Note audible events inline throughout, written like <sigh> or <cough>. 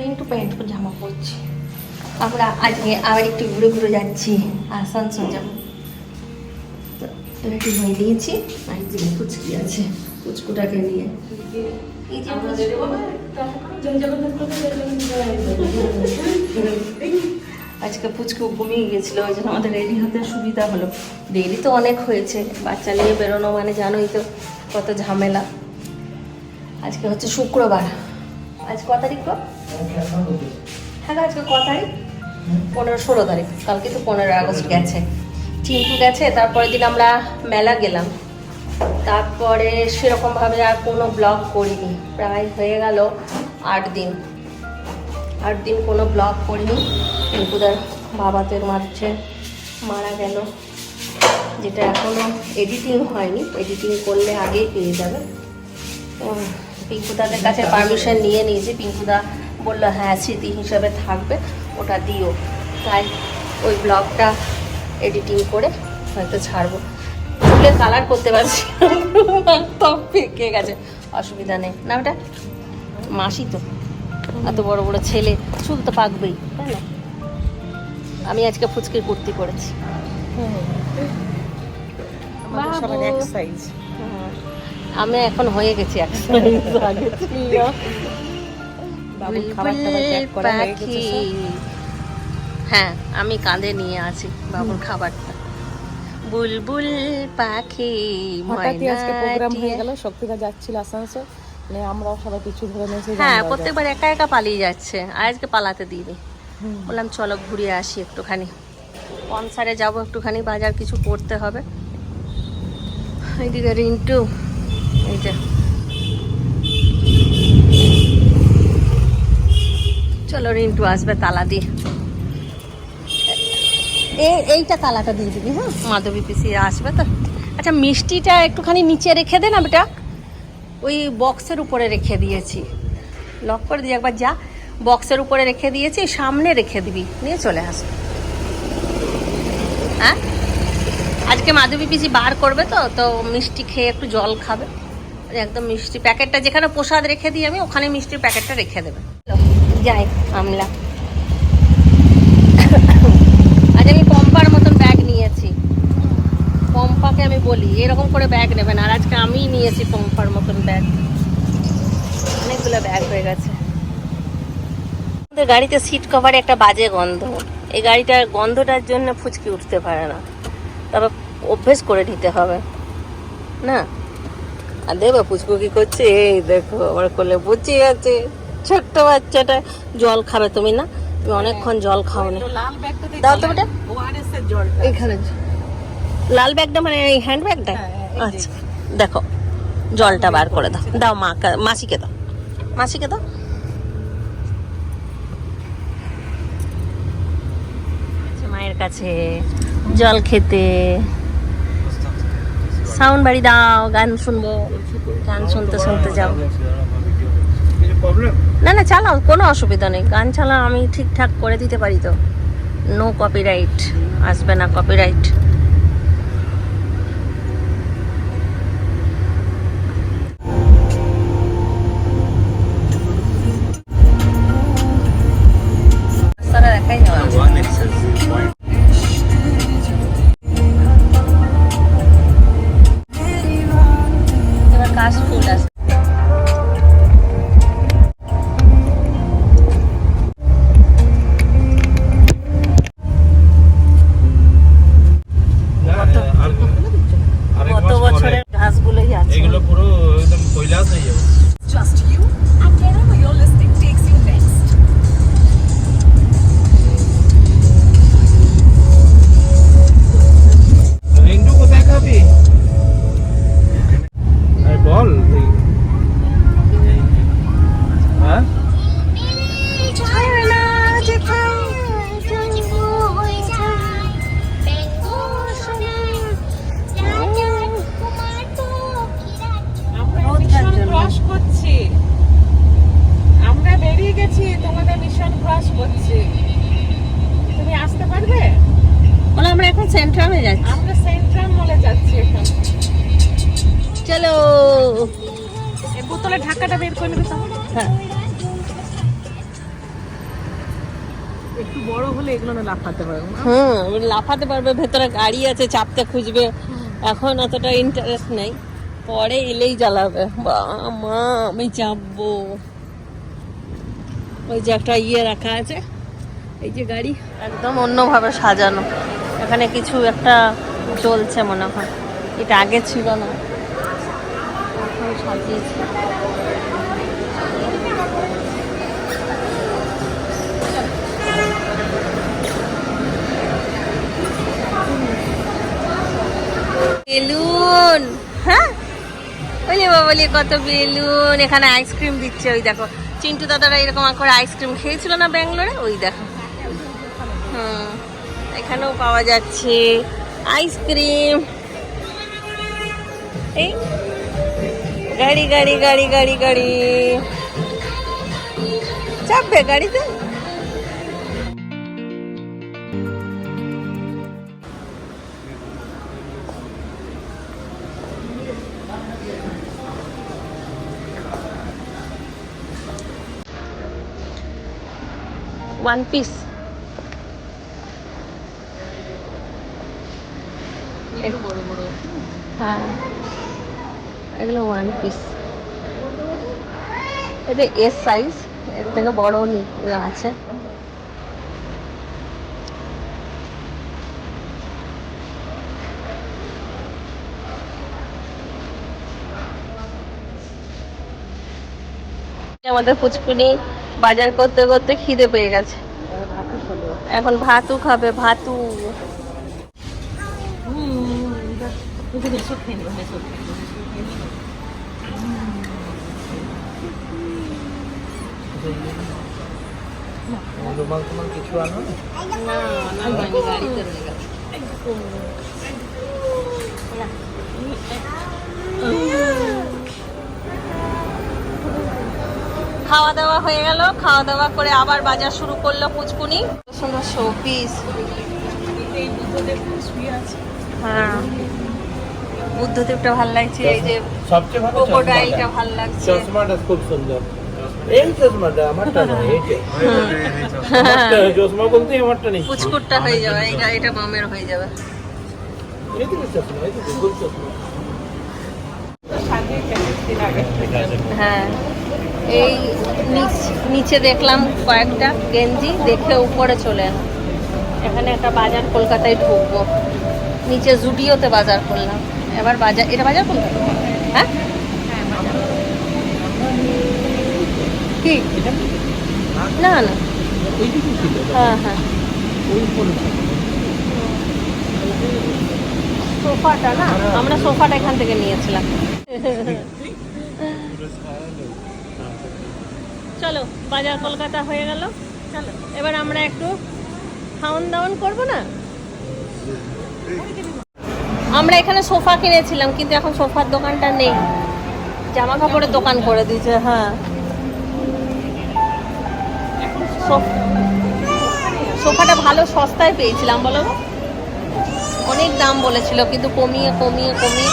Rintu pant জামা পরছি। আমরা আজকে আবার একটু ঘুরে ঘুরে যাচ্ছি। আসানসোল যাব রেডি হয়ে দিয়েছি আর যে পুচকি আছে ফুচকুটাকে নিয়ে। আজকে পুচকু ঘুমিয়ে গেছিল, ওই জন্য আমাদের রেডি হতে সুবিধা হলো। দেরি তো অনেক হয়েছে, বাচ্চা নিয়ে বেরোনো মানে জানোই তো কত ঝামেলা। আজকে হচ্ছে শুক্রবার। আজ ক তারিখ? হ্যাঁ আজকে পনেরো, ষোলো তারিখ। কালকে তো পনেরো আগস্ট গেছে। চিন্টু গেছে, তারপরের দিন আমরা মেলা গেলাম। তারপরে সেরকমভাবে আর কোনো ব্লগ করিনি। প্রায় হয়ে গেল আট দিন। আট দিন কোনো ব্লগ করিনি। টিঙ্কুদার বাবা তো মারছে, মারা গেল। যেটা এখনও এডিটিং হয়নি। এডিটিং করলে আগেই পেয়ে যাবে। পিঙ্কুদাদের কাছে পারমিশন নিয়ে নিয়েছি। পিঙ্কুদা বলল হ্যাঁ স্মৃতি হিসাবে থাকবে ওটা দিও। তাই ওই ব্লগটা এডিটিং করে হয়তো ছাড়বো। চুলে কালার করতে পারছি তো পেকে গেছে অসুবিধা নেই। না ওটা মাসি তো এত বড় বড় ছেলে চুল তো পাকবেই তাই না? আমি আজকে ফুচকির কুর্তি করেছি। সাইজ। আমি এখন হয়ে গেছি এক size আগে পাখি। হ্যাঁ আমি কাঁধে নিয়ে আছি বাবুর খাবারটা। বুলবুল পাখি হঠাৎই আজকে প্রোগ্রাম হয়ে ময়নাটিয়া। গেল শক্তিরা যাচ্ছিল আসানসোল। মানে আমরাও সবাই পিছু ধরে নিয়েছি হ্যাঁ প্রত্যেকবার একা একা পালিয়ে যাচ্ছে আজকে পালাতে দিইনি। বললাম চলো ঘুরে আসি একটুখানি। কনসারে যাব একটুখানি বাজার কিছু করতে হবে। এইদিকে রিন্টু এই যে চলো রিন্টু, আসবে তালা দিয়ে। এই এইটা তালাটা দিয়ে দিবি হ্যাঁ? মাধবী পিসি আসবে তো। আচ্ছা মিষ্টিটা একটুখানি নিচে রেখে দে না বেটা? ওই বক্সের উপরে রেখে দিয়েছি। লক করে দিয়ে একবার যা। বক্সের উপরে রেখে দিয়েছি, সামনে রেখে দিবি। নিয়ে চলে আসবে হ্যাঁ? আজকে মাধবী পিসি বার করবে তো তো মিষ্টি খেয়ে একটু জল খাবে। একদম মিষ্টি প্যাকেটটা যেখানে প্রসাদ রেখে দিই আমি, ওখানে মিষ্টির প্যাকেটটা রেখে দেবে। যাই আমলা। আজ আমি পম্পার মতন ব্যাগ নিয়েছি। পম্পাকে আমি বলি, এরকম করে ব্যাগ নেবেন। আর আজকে আমিই নিয়েছি পম্পার মতন ব্যাগ অনেকগুলো ব্যাগ হয়ে গেছে। আমাদের গাড়িতে সিট কভারে একটা বাজে গন্ধ। এই গাড়িটার গন্ধটার জন্য ফুচকি উঠতে পারে না। তবে অভ্যেস করে নিতে হবে। না? আর দেবে পুচকু কি করছে? এই দেখো আমার কোলে বুঝি আছে ছোট্ট বাচ্চাটা জল খাবে তুমি না? তুমি অনেকক্ষণ জল খাও না দাও তো বেটা। ওআরএস এর জলটা এইখানে লাল ব্যাগটা মানে এই হ্যান্ড ব্যাগটা হ্যাঁ। আচ্ছা। দেখো জলটা বার করে দাও। দাও মা মাসিকে দাও। মাসিকে দাও। আচ্ছা, মায়ের কাছে জল খেতে। সাউন্ড বাড়ি দাও গান শুনব। গান শুনতে শুনতে যাও। না না, চালাও, কোনো অসুবিধা নেই। গান চালাও আমি ঠিকঠাক করে দিতে পারি তো। নো কপিরাইট আসবে না কপিরাইট হলে এগুলো না লাফাতে পারব ও লাফাতে পারবে ভেতরে গাড়ি আছে চাপতে খুঁজবে। এখন অতটা ইন্টারেস্ট নেই। পরে এলেই জ্বালাবে। বা মা আমি চাপবো। ওই যে একটা ইয়ে রাখা আছে এই যে গাড়ি। একদম অন্যভাবে সাজানো। এখানে কিছু একটা চলছে মনে হয়। এটা আগে ছিল না। এখন সাজিয়েছে। বেলুন। হ্যাঁ? বলি বলি, কত বেলুন, এখানে আইসক্রিম দিচ্ছে, ওই দেখো। চিন্টু দাদারা এরকম করে আইসক্রিম খেয়েছিল না ব্যাঙ্গালোরে? ওই দেখো। হুম, এখানেও পাওয়া যাচ্ছে আইসক্রিম এই, গাড়ি গাড়ি গাড়ি গাড়ি গাড়ি। চাপবে গাড়িতে? ওয়ান পিস হ্যাঁ এগুলো ওয়ান পিস এটা এস সাইজ এর থেকে বড় আছে। আমাদের পুচকুনি বাজার করতে করতে খিদে পেয়ে গেছে এখন ভাতু খাবে ভাতু কিছু আনো না? খাওয়া দাওয়া হয়ে গেল। খাওয়া দাওয়া করে আবার বাজার শুরু করল পুচকুনি। সুন্দর শোপিস হ্যাঁ। বুদ্ধদেবটা ভালো লাগছে এই যে সবচেয়ে ভালো ক্রোকোডাইলটা চশমাটা। ভালো লাগছে। চশমাটা খুব সুন্দর। এই চশমাটা আমারটা নয় এইটা। আমারটা চশমা বলতে আমারটা নেই। পুচকুটটা হয়ে যাবে এটা এটা মামের হয়ে যাবে। এই দিকে চশমা এই দিকে গোল চশমা সাজিয়ে খেলিস দিন আগে হ্যাঁ এই নিচ- দেখলাম কয়েকটা গেঞ্জি, দেখে উপরে চলে এলাম। এখানে একটা বাজার কলকাতায় ঢুকবো। নিচে জুডিওতে বাজার করলাম। এবার বাজার, এটা বাজার কলকাতা হ্যাঁ? কি? না না। হ্যাঁ হ্যাঁ। সোফাটা না? আমরা সোফাটা এখান থেকে নিয়েছিলাম। চলো, বাজার কলকাতা হয়ে গেল। চলো, এবার আমরা একটু খাওয়ান দাওয়ান করব না? আমরা এখানে সোফা কিনেছিলাম, কিন্তু এখন সোফার দোকানটা নেই। জামা কাপড়ের দোকান করে দিয়েছে হ্যাঁ। সোফ- সোফাটা ভালো সস্তায় পেয়েছিলাম, বলো? অনেক দাম বলেছিল, কিন্তু কমিয়ে কমিয়ে কমিয়ে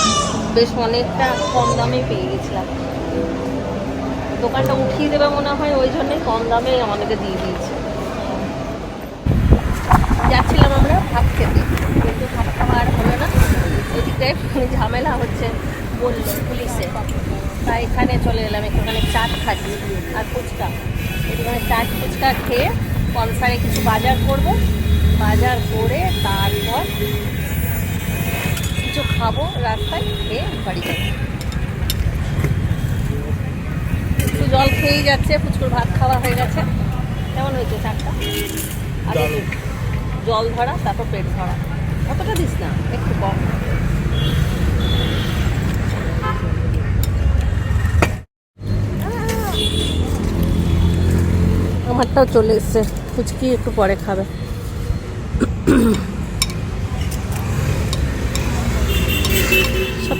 বেশ অনেকটা কম দামে পেয়ে গেছিলাম। দোকানটা উঠিয়ে দেবে মনে হয়, ওই জন্যই কম দামে আমাদেরকে দিয়ে দিয়েছে। যাচ্ছিলাম আমরা ভাত খেতে, কিন্তু ভাত খাওয়া আর হলো না। ওদিকটায় ঝামেলা হচ্ছে বলল পুলিশে। তাই এখানে চলে এলাম এখানে চাট খাচ্ছি আর ফুচকা। এখানে চাট ফুচকা খেয়ে, কনসারে কিছু বাজার করব। বাজার করে তারপর কিছু খাব রাস্তায় খেয়ে বাড়ি যাব। একটু জল খেয়েই যাচ্ছে পুচকুর ভাত খাওয়া হয়ে গেছে। কেমন হয়েছে দারুণ। জল ধরা তারপর পেট ধরা কতটা দিস না একটু কম। আমারটাও চলে এসছে ফুচকি একটু পরে খাবে।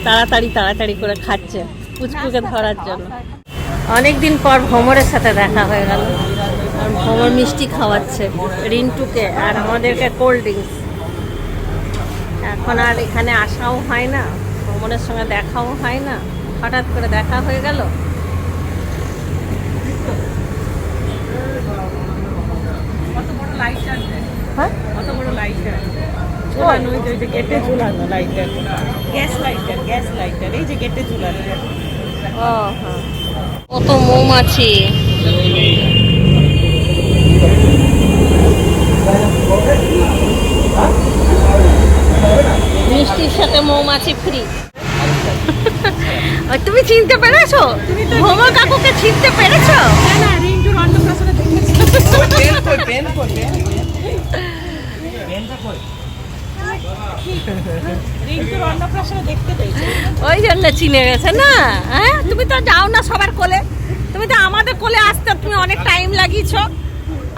তাড়াতাড়ি তাড়াতাড়ি করে খাচ্ছে পুচকুকে ধরার জন্য। অনেকদিন পর ভ্রমরের সাথে দেখা হয়ে গেল। আর ভ্রমর মিষ্টি খাওয়াচ্ছে রিন্টুকে আর আমাদেরকে কোল্ড ড্রিঙ্কস। এখন আর এখানে আসাও হয় না ভ্রমণের সঙ্গে দেখাও হয় না। হঠাৎ করে দেখা হয়ে গেল। কত বড় লাইট ঝুলানো ওই ওই যে গেটে ঝুলানো lighter gas lighter gas lighter এই যে গেটে ঝুলানো। হ্যাঁ কত মৌমাছি। মিষ্টির সাথে মৌমাছি ফ্রি <laughs> তুমি চিনতে পেরেছ? ভোমা কাকুকে চিনতে পেরেছ? না না রিন্টুর অন্নপ্রাশনে দেখেছি। ওই জন্য চিনে গেছে না? হ্যাঁ? তুমি তো যাও না সবার কোলে। তুমি তো আমাদের কোলে আসতে তুমি অনেক টাইম লাগিয়েছ।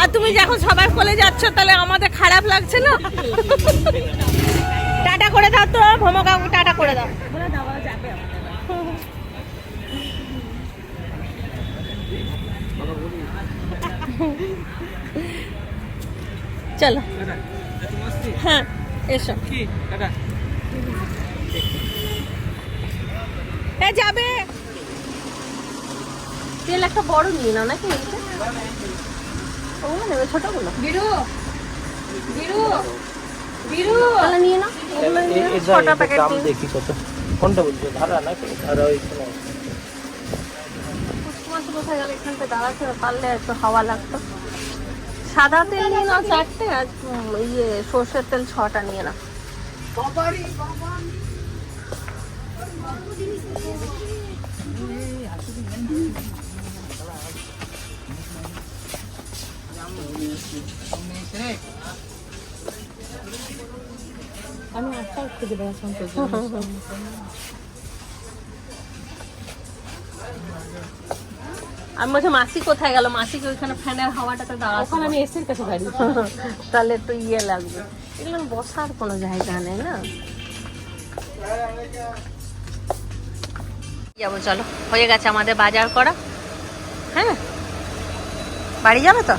আর তুমি যখন সবার কোলে যাচ্ছ তাহলে আমাদের খারাপ লাগছে না? টাটা করে দাও তো ভোমা কাকু টাটা করে দাও। চলো। হ্যাঁ। এসো। কি? টাটা। এ যাবে। তেল একটা বড় নিয়ে নাও নাকি এইটা? ওগুলো নেবে ছোটগুলো। বিরু বিরু বিরু। তাহলে নিয়ে নাও। ওগুলো নিয়ে ছটা প্যাকেট দাম দেখি কত। কোনটা বলছো ধারা নাকি? ধারা ওই কোথায় গেল? এখানটা দাঁড়াতে পারলে একটু হাওয়া লাগতো। সাদা তেল নিয়ে নাও চারটে আর ইয়ে সর্ষের তেল ছটা নিয়ে নাও। আমি একটাও খুঁজে দেওয়া সম্পর্ক আমি বলছি মাসি কোথায় গেল? মাসিকে ওইখানে ফ্যানের হাওয়াটাতে দাঁড়াতে ওখানে আমি এসির কাছে দাঁড়িয়ে। <laughs> তাহলে একটু ইয়ে লাগবে। এগুলো বসার কোনো জায়গা নেই না? যাব চলো। হয়ে গেছে আমাদের বাজার করা। হ্যাঁ? বাড়ি যাবে তো?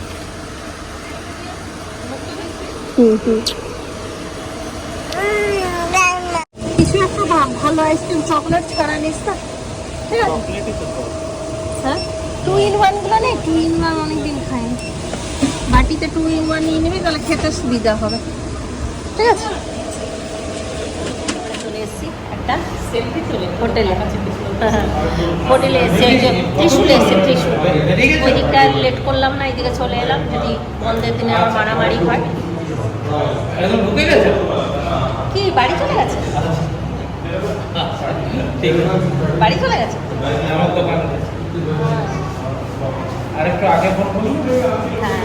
কিছু একটা ভালো আইসক্রিম চকলেট ছাড়া নিস তো ঠিক আছে? হ্যাঁ টু ইন ওয়ানগুলো নেই? টু ইন ওয়ান অনেকদিন খাইনি বাটিতে টু ইন ওয়ান নিয়ে নিবি তাহলে খেতে সুবিধা হবে। ঠিক আছে? চলে এসেছি একটা হোটেলে। হোটেলে এসে ওই যে ত্রিশুলে এসে ত্রিশুল। ওই লেট করলাম না এইদিকে চলে এলাম। যদি বন্ধের দিনে আবার মারামারি হয়। কি বাড়ি চলে গেছে? ঠিক আছে। বাড়ি চলে গেছে? আরেকটু আগে ফোন করুন। হ্যাঁ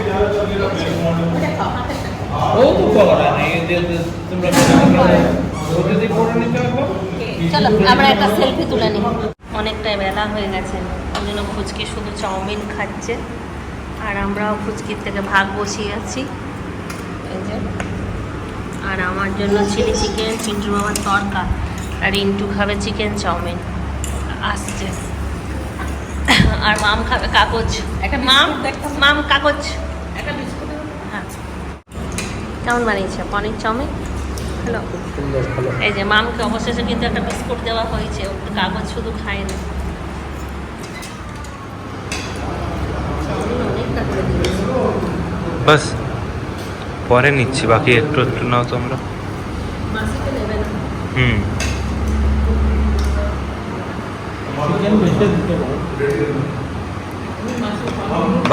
ও তো করা নেই তোমরা যদি করে নিতে চলো আমরা একটা সেলফি তুলে নিই। অনেকটাই বেলা হয়ে গেছে ওই জন্য ফুচকি শুধু চাউমিন খাচ্ছে আর আমরাও ফুচকির থেকে ভাগ বসিয়ে আছি। এই যে আর আমার জন্য চিলি চিকেন চিন্টু বাবার তরকা আর ইন্টু খাবে চিকেন চাউমিন। আসছে। আর মাম খাবে কাগজ একটা মাম মাম কাগজ একটা বিস্কুট হ্যাঁ। কেমন বানিয়েছে? পনির চাউমিন? হ্যালো এই যে মামকে অবশেষে কিন্তু একটা বিস্কুট দেওয়া হয়েছে। ও তো কাগজ শুধু খায় না। বাস পরে নিচ্ছি। বাকি একটু একটু নাও তোমরা। হুম চিকেন বেশি দিতে পারো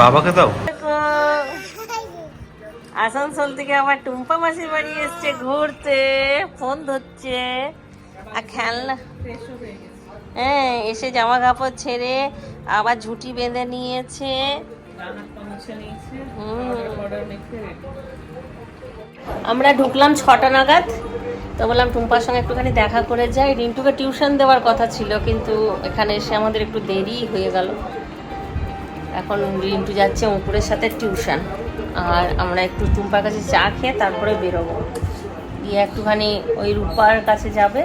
বাবাকে দাও। আসানসোল থেকে আবার টুম্পা মাসির বাড়ি এসছে ঘুরতে ফোন ধরছে। আর খেলনা হ্যাঁ এসে জামা কাপড় ছেড়ে আবার ঝুঁটি বেঁধে নিয়েছে। আমরা ঢুকলাম ছটা নাগাদ। তো বললাম টুম্পার সঙ্গে একটুখানি দেখা করে যাই। রিন্টুকে টিউশন দেওয়ার কথা ছিল কিন্তু এখানে এসে আমাদের একটু দেরি হয়ে গেল। এখন রিন্টু যাচ্ছে অঙ্কুরের সাথে টিউশন। আর আমরা একটু টুম্পার কাছে চা খেয়ে তারপরে বেরোবো। গিয়ে একটুখানি ওই রূপার কাছে যাবে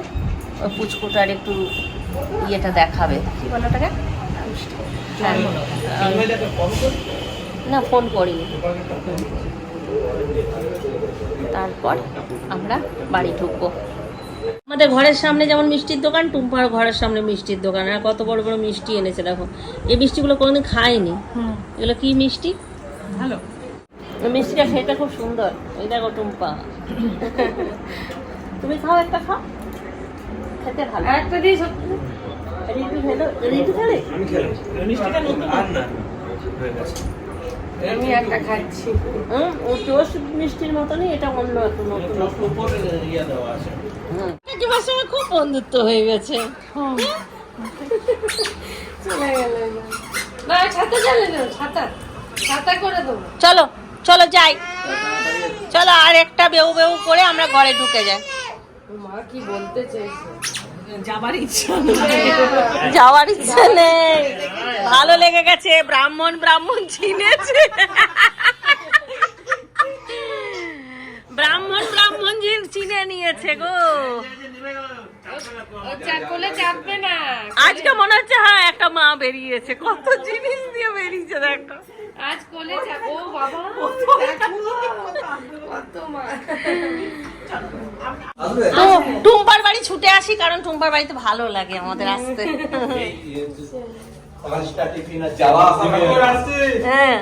ওই পুচকুটার একটু ইয়েটা দেখাবে। কি বলো ওটাকে? হ্যাঁ। না ফোন করিনি। তারপর আমরা বাড়ি ঢুকবো। আমাদের ঘরের সামনে যেমন মিষ্টির দোকান টুম্পার ঘরের সামনে মিষ্টির দোকান। আর কত বড় বড় মিষ্টি এনেছে দেখো। এই মিষ্টিগুলো কোনোদিন খাইনি এগুলো কি মিষ্টি? ভালো। মিষ্টিটা খেতে খুব সুন্দর। এই দেখো টুম্পা। তুমি খাও একটা খাও। খেতে ভালো। একটা দিই ঋতু খেলো। ঋতু খেলে? মিষ্টিটা নতুন। আর না আমি একটা খাচ্ছি। হুম ও টোস্ট মিষ্টির মতনই এটা অন্য একটু নতুন উপরে ইয়ে দেওয়া আছে। সঙ্গে খুব বন্ধুত্ব হয়ে গেছে? চলে গেল না ছাতা চলে না ছাতা। ছাতা করে দেবো। চলো চলো যাই। চলো আর একটা বেউ বেউ করে আমরা ঘরে ঢুকে যাই। মা কি বলতে চাইছে? যাওয়ার ইচ্ছা যাওয়ার ইচ্ছা নেই। ভালো লেগে গেছে ব্রাহ্মণ ব্রাহ্মণ চিনেছে। ব্রাহ্মণ ব্রাহ্মণ জি চিনে নিয়েছে গো। না। আজকে মনে হচ্ছে হ্যাঁ একটা মা বেরিয়েছে। কত জিনিস দিয়ে বেরিয়েছে দেখো। আজ কোলে ও বাবা কত মা। তো টুম্পার বাড়ি ছুটে আসি কারণ টুম্পার বাড়িতে ভালো লাগে আমাদের আসতে। হ্যাঁ।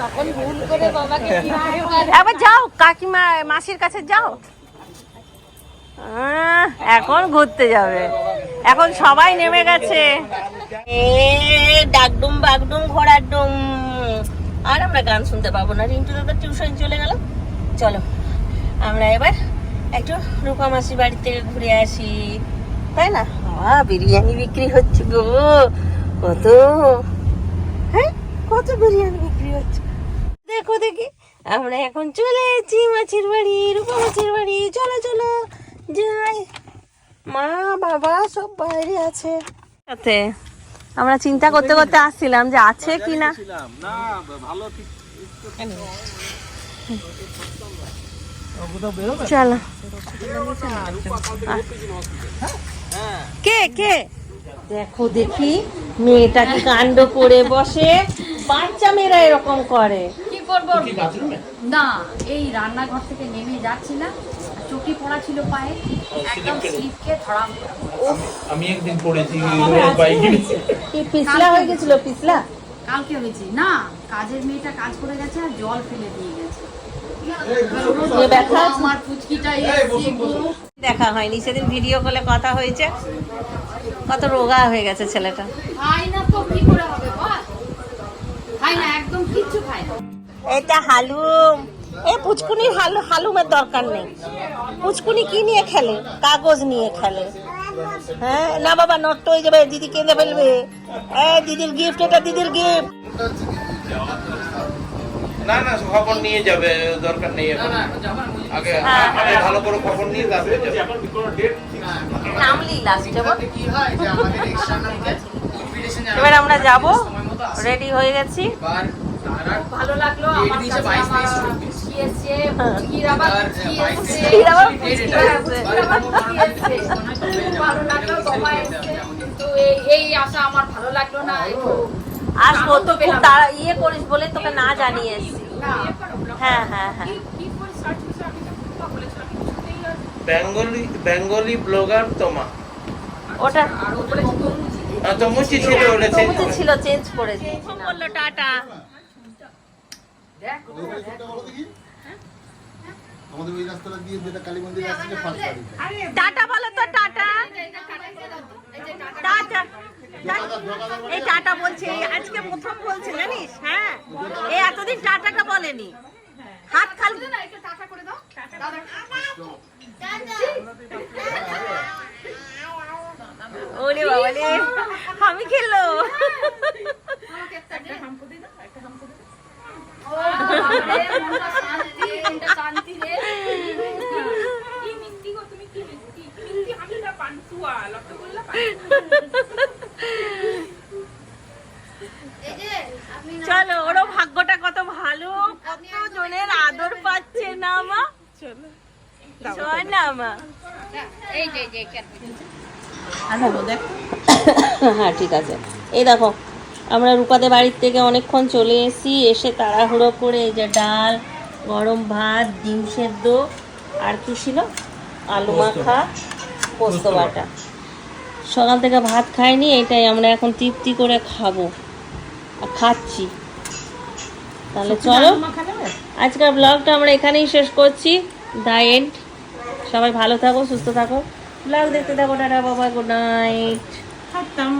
তখন ভুল করে বাবাকে কি একবার যাও কাকিমা মাসির কাছে যাও। এখন ঘুরতে যাবে। এখন সবাই নেমে গেছে। এ ডাকডুম বাগডুম ঘোড়ার ডুম। আর আমরা গান শুনতে পাবো না। রিন্টু দাদা টিউশন চলে গেল। চলো। আমরা এবার একটু রূপা মাসির বাড়ি থেকে ঘুরে আসি। তাই না? আ বিরিয়ানি বিক্রি হচ্ছে গো। কত? হ্যাঁ? কত বিরিয়ানি বিক্রি হচ্ছে? দেখো দেখি, আমরা এখন চলে এসেছি মাছের বাড়ি, রূপা মাছের বাড়ি। চলো চলো, যাই। মা, বাবা সব বাইরে আছে। সাথে আমরা চিন্তা করতে করতে আসছিলাম যে আছে কি না, ভালো চলো। কে কে? দেখো দেখি মেয়েটা কি কাণ্ড করে বসে? বাচ্চা মেয়েরা এরকম করে। কি করব? না এই রান্নাঘর থেকে নেমে যাচ্ছিলাম চটি পড়া ছিল পায়ে একদম স্লিপকে ধরাম আমি একদিন পড়েছি বাইকে কি পিছলা হয়ে গেছিল পিছলা? কালকে হয়েছে। না কাজের মেয়েটা কাজ করে গেছে আর জল ফেলে দিয়ে গেছে। দেখা হয়নি সেদিন ভিডিও কলে কথা হয়েছে। কত রোগা হয়ে গেছে ছেলেটা। খাই না তো কি করে হবে বল? খাই না একদম কিচ্ছু খাই না। এটা হালুম এ পুচকুনির হালু হালুমের দরকার নেই। পুচকুনি কি নিয়ে খেলে? কাগজ নিয়ে খেলে। হ্যাঁ? না বাবা নষ্ট হয়ে যাবে দিদি কেঁদে ফেলবে এ দিদির গিফট এটা দিদির গিফট না না খবর নিয়ে যাবে দরকার নেই আগে আগে ভালো করে খবর নিয়ে যাবে। নামলি লাস্টে এবার আমরা যাব। রেডি হয়ে গেছি। ভালো লাগল আমার হ্যাঁ, ভালো লাগল বাবা এসছে। তো এই এই আশা আমার ভালো লাগল না আসব তো খুব ইয়ে করিস বলে তোকে না জানিয়ে এসছি হ্যাঁ হ্যাঁ হ্যাঁ। বেঙ্গলি বেঙ্গলি ব্লগার তোমা। ওটা আহ, তো মুচি ছিল ওটা করে। ছিল? চেঞ্জ করে দিয়েছি বলল টাটা। আমাদের ওই রাস্তাটা দিয়ে যেটা কালী মন্দির আসছে ফার্স্ট টাটা বলো তো টাটা। টাটা। এই টাটা বলছে আজকে প্রথম বলছে জানিস? হ্যাঁ। এই এতদিন টাটাটা বলেনি। হাত খালি ওরে বাবা রে আমি খেললো শান্তি এটা শান্তি রে। চলো ওরও ভাগ্যটা কত ভালো। কত জনের আদর পাচ্ছে না মা। চলো না মা। এই যে যে হ্যাঁ ঠিক আছে। এই দেখো আমরা রূপাদের বাড়ির থেকে অনেকক্ষণ চলে এসেছি। এসে তাড়াহুড়ো করে এই যে ডাল গরম ভাত ডিম সেদ্ধ আর কি ছিল? আলু মাখা পোস্ত বাটা। সকাল থেকে ভাত খাইনি এটাই আমরা এখন তৃপ্তি করে খাব। আর খাচ্ছি। তাহলে চলো। আজকের ব্লগটা আমরা এখানেই শেষ করছি। দ্য এন্ড সবাই ভালো থাকো সুস্থ থাকো। ব্লগ দেখতে থাকো টাটা বাবা গুড নাইট খাতাম